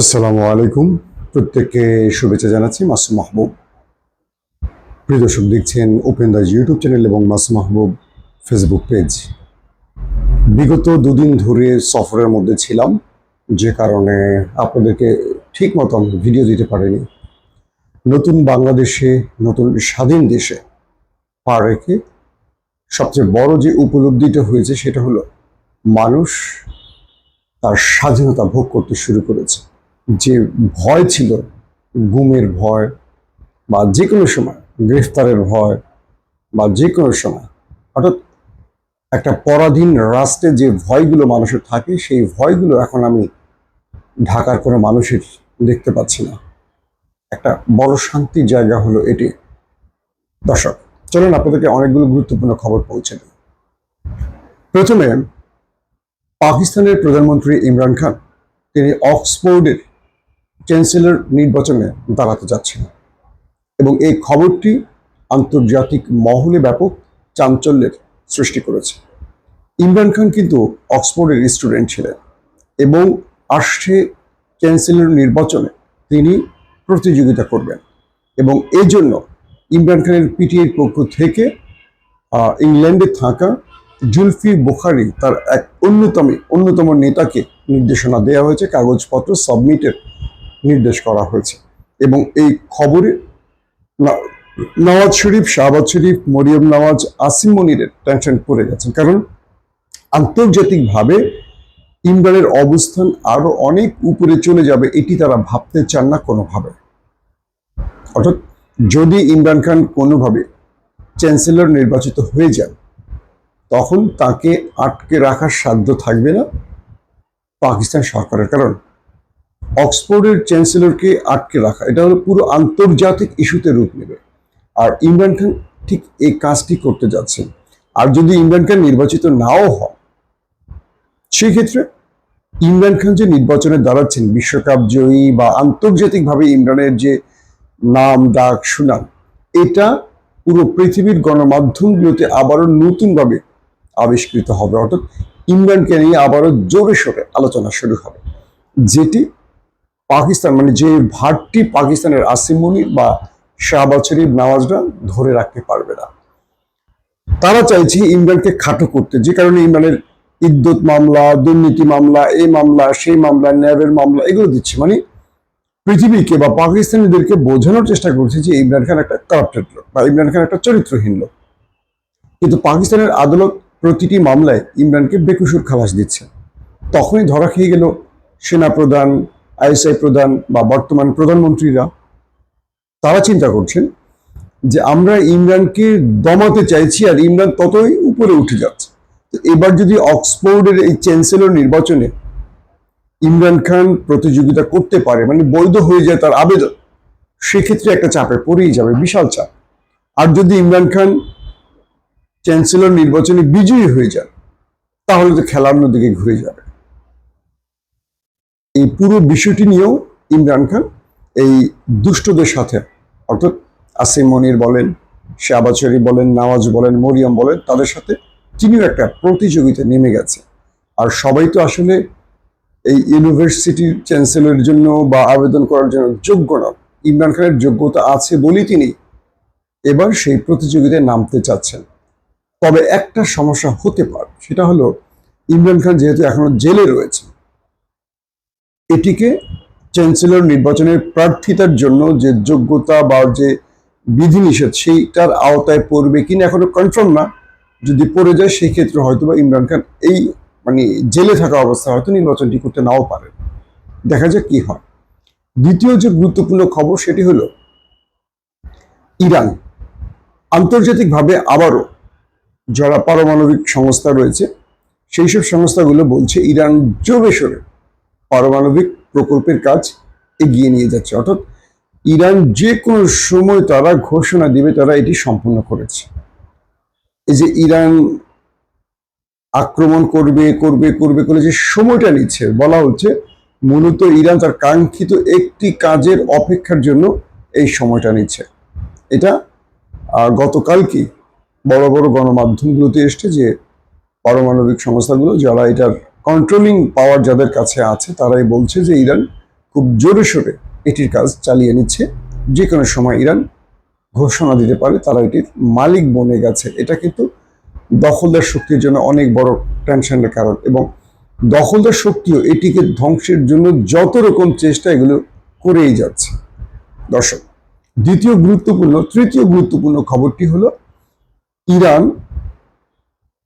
আসসালামু আলাইকুম। প্রত্যেককে শুভেচ্ছা জানাচ্ছি মাসুম মাহবুব। প্রিয় দর্শক, দেখছেন ওপেন দাস ইউটিউব চ্যানেল এবং মাসুম মাহবুব ফেসবুক পেজ বিগত দুদিন ধরে সফরের মধ্যে ছিলাম, যে কারণে আপনাদেরকে ঠিক মতো আমি ভিডিও দিতে পারিনি। নতুন বাংলাদেশে, নতুন স্বাধীন দেশে পা রেখে সবচেয়ে বড় যে উপলব্ধিটা হয়েছে সেটা হলো মানুষ তার স্বাধীনতা ভোগ করতে শুরু করেছে। যে ভয় ছিল গুমের ভয় বা যে কোনো সময়, গ্রেফতারের ভয় বা যে কোনো সময়, অর্থাৎ একটা পরাধীন রাষ্ট্রে যে ভয়গুলো মানুষের থাকে, সেই ভয়গুলো এখন আমি ঢাকার কোনো মানুষের দেখতে পাচ্ছি না। একটা বড় শান্তির জায়গা হলো এটি। দর্শক, চলুন আপনাদেরকে অনেকগুলো গুরুত্বপূর্ণ খবর পৌঁছে দিই। প্রথমে, পাকিস্তানের প্রধানমন্ত্রী ইমরান খান, তিনি অক্সফোর্ডের চ্যান্সেলর নির্বাচনে দাঁড়াতে যাচ্ছেন এবং এই খবরটি আন্তর্জাতিক মহলে ব্যাপক চাঞ্চল্যের সৃষ্টি করেছে। ইমরান খান কিন্তু অক্সফোর্ডের স্টুডেন্ট ছিলেন এবং আসছে চ্যান্সেলর নির্বাচনে তিনি প্রতিযোগিতা করবেন এবং এই জন্য ইমরান খানের পিটিআইর পক্ষ থেকে ইংল্যান্ডে থাকা জুলফি বুখারি তার এক অন্যতম অন্যতম নেতাকে নির্দেশনা দেওয়া হয়েছে, কাগজপত্র সাবমিটের নির্দেশ করা হয়েছে। এবং এই খবরে নওয়াজ শরীফ, শাহবাজ শরীফ, মরিয়ম নওয়াজ, আসিম মনিরের টেনশন পড়ে গেছেন। কারণ আন্তর্জাতিকভাবে ইমরানের অবস্থান আরও অনেক উপরে চলে যাবে, এটি তারা ভাবতে চান না কোনোভাবে। অর্থাৎ যদি ইমরান খান কোনোভাবে চ্যান্সেলর নির্বাচিত হয়ে যান, তখন তাকে আটকে রাখার সাধ্য থাকবে না পাকিস্তান সরকারের। কারণ অক্সফোর্ডের চ্যান্সেলরকে আটকে রাখা, এটা হলো পুরো আন্তর্জাতিক ইস্যুতে রূপ নেবে। আর ইমরান খান ঠিক এই কাজটি করতে যাচ্ছেন। আর যদি ইমরান খান নির্বাচিত নাও হন, সেক্ষেত্রে ইমরান খান যে নির্বাচনে দাঁড়াচ্ছেন, বিশ্বকাপ জয়ী বা আন্তর্জাতিকভাবে ইমরানের যে নাম, ডাক, সুনাম, এটা পুরো পৃথিবীর গণমাধ্যমগুলোতে আবারও নতুনভাবে আবিষ্কৃত হবে। অর্থাৎ ইমরানকে নিয়ে আবারও জোরে সোরে আলোচনা শুরু হবে। যেটি পাকিস্তান মানে যে ভারটি পাকিস্তানের আসিম মনির বা শাহবাজ শরীফ নওয়াজরা ধরে রাখতে পারবে না। তারা চাইছে ইমরানকে খাটো করতে, যে কারণে ইমরানের ইদ্যুৎ মামলা, দুর্নীতি মামলা, এই মামলা, সেই মামলা ন্যাবের মামলা, এগুলো দিচ্ছে। মানে পৃথিবীকে বা পাকিস্তানিদেরকে বোঝানোর চেষ্টা করছে যে ইমরান খান একটা কারাপ্টেড লোক বা ইমরান খান একটা চরিত্রহীন লোক। কিন্তু পাকিস্তানের আদালত প্রতিটি মামলায় ইমরানকে বেকুসুর খালাস দিচ্ছে। তখনই ধরা খেয়ে গেল সেনা প্রধান আইএসআই প্রধান বা বর্তমান প্রধানমন্ত্রীরা, তারা চিন্তা করছেন যে আমরা ইমরানকে দমাতে চাইছি আর ইমরান ততই উপরে উঠে যাচ্ছে। তো এবার যদি অক্সফোর্ডের এই চ্যান্সেলর নির্বাচনে ইমরান খান প্রতিযোগিতা করতে পারে মানে বৈধ হয়ে যায় তার আবেদন, সেক্ষেত্রে একটা চাপে পড়েই যাবে, বিশাল চাপ। আর যদি ইমরান খান চ্যান্সেলর নির্বাচনে বিজয়ী হয়ে যান, তাহলে তো খেলা অন্যদিকে ঘুরে যাবে। এই পুরো বিষয়টি নিয়েও ইমরান খান এই দুষ্টদের সাথে, অর্থাৎ আসিম মনির বলেন, শাহবাজ বলেন, নওয়াজ বলেন, মরিয়ম বলেন, তাদের সাথে তিনিও একটা প্রতিযোগিতা নেমে গেছে। আর সবাই তো আসলে এই ইউনিভার্সিটির চ্যান্সেলরের জন্য বা আবেদন করার জন্য যোগ্য নন ইমরান খানের যোগ্যতা আছে বলেই তিনি এবার সেই প্রতিযোগিতায় নামতে চাচ্ছেন। তবে একটা সমস্যা হতে পারে, সেটা হলো ইমরান খান যেহেতু এখনও জেলে রয়েছে এটিকে চ্যান্সেলর নির্বাচনের প্রার্থিতার জন্য যে যোগ্যতা বা যে বিধিনিষেধ সেইটার আওতায় পড়বে কিনা এখনও কনফার্ম না। যদি পড়ে যায় সেই ক্ষেত্রে হয়তো বা ইমরান খান এই মানে জেলে থাকা অবস্থায় হয়তো নির্বাচনটি করতে নাও পারে দেখা যাক কি হয়। দ্বিতীয় যে গুরুত্বপূর্ণ খবর সেটি হলো, ইরান আন্তর্জাতিকভাবে আবারও যারা পারমাণবিক সংস্থা রয়েছে সেই সব সংস্থাগুলো বলছে ইরান জোরে সোরে। পারমাণবিক প্রকল্পের কাজ এগিয়ে নিয়ে যাচ্ছে। অর্থাৎ ইরান যে কোনো সময় তারা ঘোষণা দিবে তারা এটি সম্পূর্ণ করেছে। এই যে ইরান আক্রমণ করবে করবে করবে করে যে সময়টা নিচ্ছে বলা হচ্ছে মূলত ইরান তার কাঙ্ক্ষিত একটি কাজের অপেক্ষার জন্য এই সময়টা নিচ্ছে। এটা আহ, গতকালকে বড় বড় গণমাধ্যমগুলোতে এসছে যে পারমাণবিক সংস্থাগুলো যারা এটার কন্ট্রোলিং পাওয়ার যাদের কাছে আছে, তারাই বলছে যে ইরান খুব জোরে সোরে এটির কাজ চালিয়ে নিচ্ছে। যে কোনো সময় ইরান ঘোষণা দিতে পারে তারা এটির মালিক বনে গেছে। এটা কিন্তু দখলদার শক্তির জন্য অনেক বড় টেনশনের কারণ এবং দখলদার শক্তিও এটিকে ধ্বংসের জন্য যত রকম চেষ্টা এগুলো করেই যাচ্ছে। দর্শক, দ্বিতীয় গুরুত্বপূর্ণ, তৃতীয় গুরুত্বপূর্ণ খবরটি হলো, ইরান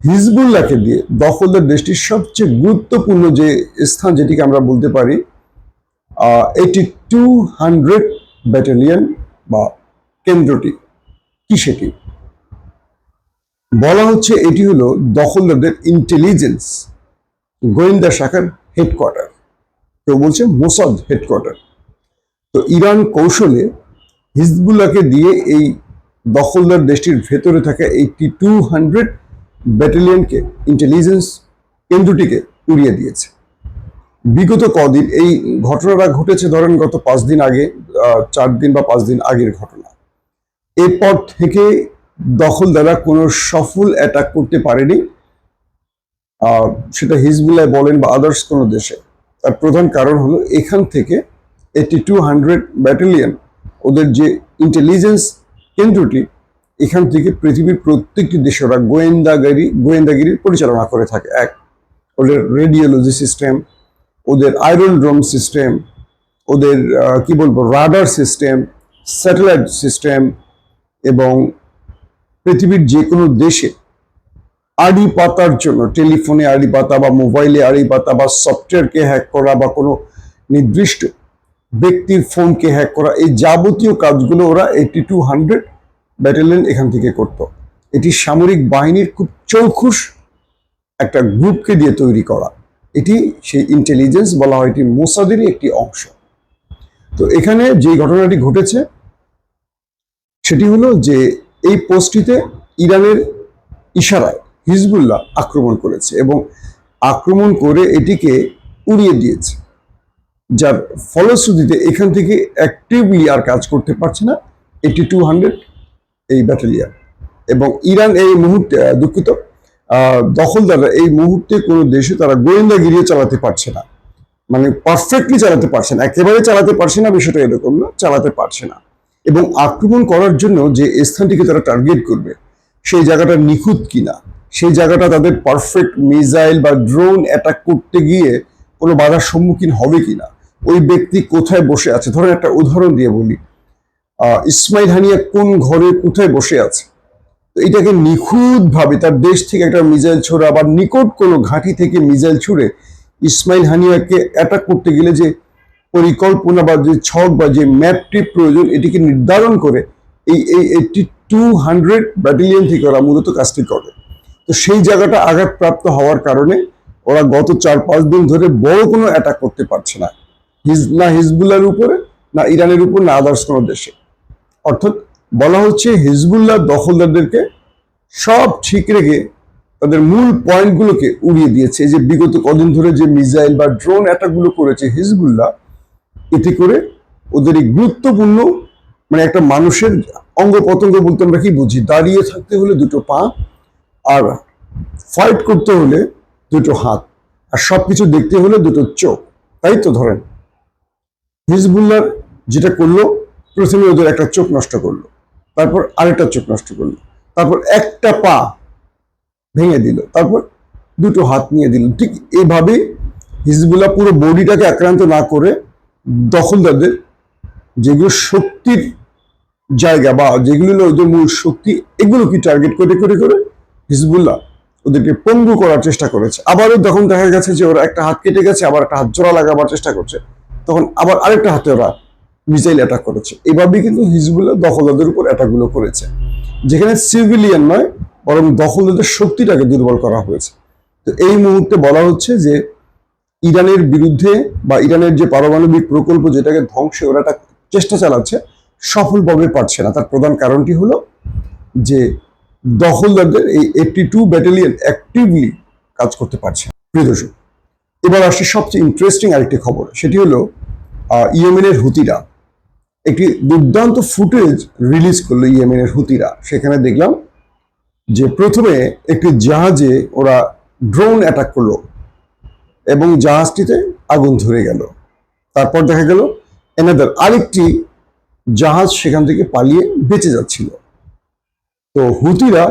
হিজবুল্লাহকে দিয়ে দখলদার দেশটির সবচেয়ে গুরুত্বপূর্ণ যে স্থান যেটিকে আমরা বলতে পারি এইটি টু হান্ড্রেড ব্যাটালিয়ন বা কেন্দ্রটি। কি সেটি? বলা হচ্ছে এটি হলো দখলদারদের ইন্টেলিজেন্স গোয়েন্দা শাখার হেডকোয়ার্টার কেউ বলছে মোসাদ হেডকোয়ার্টার তো ইরান কৌশলে হিজবুল্লাহকে দিয়ে এই দখলদার দেশটির ভেতরে থাকা এইটি টু হান্ড্রেড ব্যাটালিয়নকে ইন্টেলিজেন্স কেন্দ্রটিকে উড়িয়ে দিয়েছে। বিগত কদিন এই ঘটনাটা ঘটেছে ধরেন গত পাঁচ দিন আগে চার দিন বা পাঁচ দিন আগের ঘটনা। এরপর থেকে দখলদাররা কোনো সফল অ্যাটাক করতে পারেনি। সেটা হিজবুল্লাহ বলেন বা আদার্স কোনো দেশে। তার প্রধান কারণ হলো এখান থেকে এইটি টু হান্ড্রেড ব্যাটালিয়ন ওদের যে ইন্টেলিজেন্স কেন্দ্রটি এখান থেকে পৃথিবীর প্রত্যেকটি দেশে ওরা গোয়েন্দাগারি গোয়েন্দাগিরি পরিচালনা করে থাকে। এক, ওদের রেডিওলজি সিস্টেম ওদের আয়রন ড্রোম সিস্টেম ওদের কি বলব রাডার সিস্টেম স্যাটেলাইট সিস্টেম এবং পৃথিবীর যে কোনো দেশে আড়ি পাতার জন্য টেলিফোনে আড়ি পাতা বা মোবাইলে আড়ি পাতা বা সফটওয়্যারকে হ্যাক করা বা কোনো নির্দিষ্ট ব্যক্তির ফোনকে হ্যাক করা, এই যাবতীয় কাজগুলো ওরা এইটি টু হান্ড্রেড ব্যাটালিয়ন এখান থেকে করত। এটি সামরিক বাহিনীর খুব চৌখুশ একটা গ্রুপকে দিয়ে তৈরি করা। এটি সেই ইন্টেলিজেন্স বলা হয়, এটি মোসাদেরই একটি অংশ। তো এখানে যে ঘটনাটি ঘটেছে, সেটি হলো যে এই পোস্টটিতে ইরানের ইশারায় হিজবুল্লাহ আক্রমণ করেছে এবং আক্রমণ করে এটিকে উড়িয়ে দিয়েছে। যার ফলশ্রুতিতে এখান থেকে অ্যাক্টিভলি আর কাজ করতে পারছে না এইটি টু হান্ড্রেড এই ব্যাটালিয়ান। এবং ইরান এই মুহূর্তে দুঃখিত দখলদাররা এই মুহূর্তে কোনো দেশে তারা গোয়েন্দাগিরিও চালাতে পারছে না। মানে পারফেক্টলি চালাতে পারছে না। একেবারে চালাতে পারছে না, বিষয়টা এরকম না, চালাতে পারছে না। এবং আক্রমণ করার জন্য যে স্থানটিকে তারা টার্গেট করবে, সেই জায়গাটা নিখুঁত কিনা, সেই জায়গাটা তাদের পারফেক্ট মিসাইল বা ড্রোন অ্যাটাক করতে গিয়ে কোনো বাধার সম্মুখীন হবে কিনা, ওই ব্যক্তি কোথায় বসে আছে? ধরেন একটা উদাহরণ দিয়ে বলি। ইসমাইল হানিয়া কোন ঘরে কোথায় বসে আছে? তো এটাকে নিখুঁত ভাবে তার দেশ থেকে একটা মিসাইল ছোড়া বা নিকট কোনো ঘাঁটি থেকে মিজাইল ছুড়ে ইসমাইল হানিয়াকে অ্যাটাক করতে গেলে যে পরিকল্পনা বা যে ছক বা যে ম্যাপটি প্রয়োজন, এটিকে নির্ধারণ করে এই এই এইটি টু হান্ড্রেড ব্যাটালিয়ন থেকে ওরা মূলত কাজটি করে। তো সেই জায়গাটা আঘাতপ্রাপ্ত হওয়ার কারণে ওরা গত চার পাঁচ দিন ধরে বড় কোনো অ্যাটাক করতে পারছে না। হিজ, না হিজবুল্লার উপরে, না ইরানের উপর, না আদার্স কোনো দেশে। অর্থাৎ বলা হচ্ছে হিজবুল্লাহ দখলদারদেরকে সব ঠিক রেখে তাদের মূল পয়েন্টগুলোকে উড়িয়ে দিয়েছে। যে বিগত কদিন ধরে যে মিসাইল বা ড্রোন অ্যাটাকগুলো করেছে হিজবুল্লাহ, এতে করে ওদের এই গুরুত্বপূর্ণ মানে একটা মানুষের অঙ্গ পতঙ্গ বলতে আমরা কি বুঝি? দাঁড়িয়ে থাকতে হলে দুটো পা আর ফাইট করতে হলে দুটো হাত আর সব কিছু দেখতে হলে দুটো চোখ। তাই তো ধরেন। হিজবুল্লার যেটা করল প্রথমে ওদের একটা চোখ নষ্ট করল, তারপর আরেকটা চোখ নষ্ট করল, তারপর একটা পা ভেঙে দিল, তারপর দুটো হাত নিয়ে দিল। ঠিক এইভাবেই হিজবুল্লাহ পুরো বডিটাকে আক্রান্ত না করে দখলদারদের যেগুলো শক্তির জায়গা বা যেগুলো ওদের মূল শক্তি এগুলো কি টার্গেট করে করে করে হিজবুল্লাহ ওদেরকে পঙ্গু করার চেষ্টা করেছে। আবারও তখন দেখা গেছে যে ওরা একটা হাত কেটে গেছে, আবার একটা হাত জোড়া লাগাবার চেষ্টা করছে। তখন আবার আরেকটা হাতে ওরা মিসাইল অ্যাটাক করেছে। এভাবেই কিন্তু হিজবুল্লাহ দখলদারদের উপর অ্যাটাকগুলো করেছে। যেখানে সিভিলিয়ান নয়, বরং দখলদারদের শক্তিটাকে দুর্বল করা হয়েছে। তো এই মুহূর্তে বলা হচ্ছে যে, ইরানের বিরুদ্ধে বা ইরানের যে পারমাণবিক প্রকল্প যেটাকে ধ্বংসে ওরা একটা চেষ্টা চালাচ্ছে, সফলভাবে পারছে না। তার প্রধান কারণটি হলো যে, দখলদারদের এই এইটটি টু ব্যাটালিয়ন অ্যাক্টিভলি কাজ করতে পারছে। প্রিয় দর্শক, এবার আসছে সবচেয়ে ইন্টারেস্টিং আরেকটি খবর। সেটি হলো ইয়েমেনের হুতিরা। একটি দুর্দান্ত ফুটেজ রিলিজ করল ইয়েমেনের হুতিরা। সেখানে দেখলাম যে প্রথমে একটি জাহাজে ওরা ড্রোন অ্যাটাক করল এবং জাহাজটিতে আগুন ধরে গেল। তারপর দেখা গেল এনাদার আরেকটি জাহাজ সেখান থেকে পালিয়ে বেঁচে যাচ্ছিল। তো হুতিরা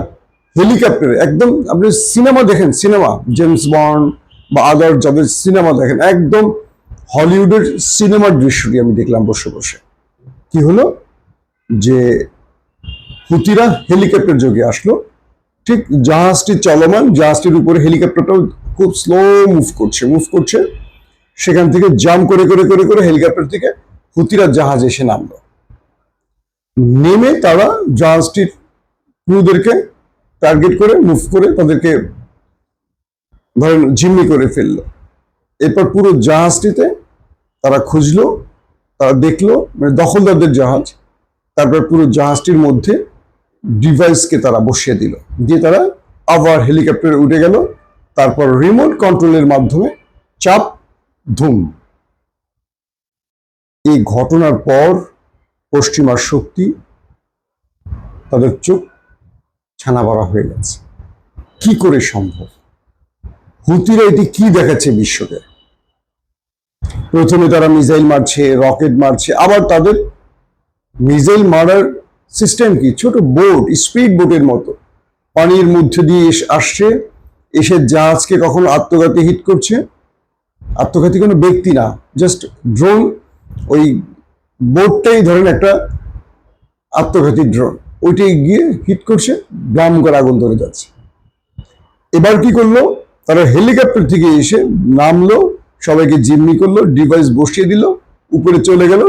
হেলিকপ্টারে একদম, আপনি সিনেমা দেখেন, সিনেমা জেমস বন্ড বা আদার যাদের সিনেমা দেখেন, একদম হলিউডের সিনেমার দৃশ্যটি আমি দেখলাম বসে বসে। কি হলো? যে হুতিরা হেলিকপ্টার যোগে আসলো। ঠিক জাহাজটি চলমান, জাহাজটির উপরে হেলিকপ্টারটাও খুব স্লো মুভ করছে মুভ করছে। সেখান থেকে জাম করে করে করে করে হেলিকপ্টার থেকে হুতিরা জাহাজ এসে নামলো। নেমে তারা জাহাজটির ক্রুদেরকে টার্গেট করে মুভ করে তাদেরকে ধরেন জিম্মি করে ফেলল। এরপর পুরো জাহাজটিতে তারা খুঁজলো। তারা দেখল মানে দখলদারদের জাহাজ, তারপর পুরো জাহাজটির মধ্যে ডিভাইসকে তারা বসিয়ে দিল। দিয়ে তারা আবার হেলিকপ্টারে উঠে গেল, তারপর রিমোট কন্ট্রোলের মাধ্যমে চাপ, ধুম। এই ঘটনার পর পশ্চিমার শক্তি তাদের চোখ ছানা বড়া হয়ে গেছে। কি করে সম্ভব? হুতিরা এটি কি দেখাচ্ছে বিশ্বকে? প্রথমে তারা মিসাইল মারছে, রকেট মারছে। আবার তাদের মিসাইল মারার সিস্টেম কি? ছোট বোট, স্পিড বোটের মতো। পানির মধ্যে দিয়ে আসছে। এসে জাহাজকে কখনো আত্মঘাতী হিট করছে। আত্মঘাতী কোনো ব্যক্তি না জাস্ট ড্রোন ওই বোটটাই ধরেন একটা আত্মঘাতী ড্রোন ওইটাই গিয়ে হিট করছে, ব্লাম করে আগুন ধরে যাচ্ছে। এবার কি করল? তারা হেলিকপ্টার থেকে এসে নামলো। সবাইকে জিম্মি করল, ডিভাইস বসিয়ে দিল, উপরে চলে গেল,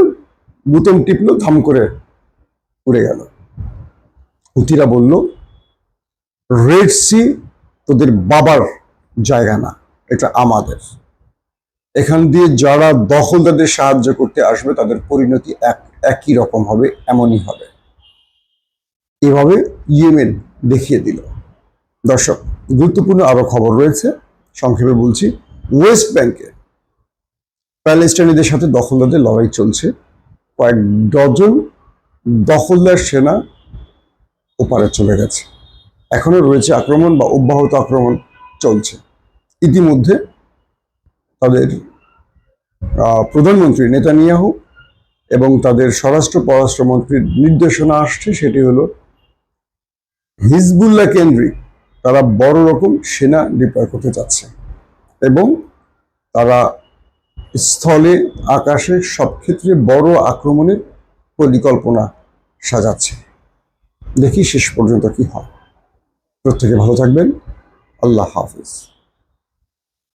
বুতম টিপলো থাম করে উড়ে গেল। হুতিরা বলল রেড সি তোদের বাবার জায়গা না, এটা আমাদের। এখান দিয়ে যারা দখলদারদের সাহায্য করতে আসবে, তাদের পরিণতি এক, একই রকম হবে, এমনই হবে। এভাবে ইয়েমেন দেখিয়ে দিল। দর্শক, গুরুত্বপূর্ণ আরও খবর রয়েছে। সংক্ষেপে বলছি, ওয়েস্ট ব্যাংকে প্যালেস্টাইনিদের সাথে দখলদারদের লড়াই চলছে। কয়েক ডজন দখলদার সেনা ওপারে চলে গেছে। এখনও রয়েছে আক্রমণ বা অব্যাহত আক্রমণ চলছে। ইতিমধ্যে তাদের প্রধানমন্ত্রী নেতানিয়াহু এবং তাদের স্বরাষ্ট্র পররাষ্ট্রমন্ত্রীর নির্দেশনা আসছে, সেটি হলো হিজবুল্লাহ কেন্দ্রিক তারা বড় রকম সেনা ডিপ্লয় করতে যাচ্ছে এবং তারা স্থলে আকাশে সব ক্ষেত্রে বড় আক্রমণের পরিকল্পনা সাজাচ্ছে। দেখি শেষ পর্যন্ত কি হয়। প্রত্যেকে ভালো থাকবেন। আল্লাহ হাফিজ।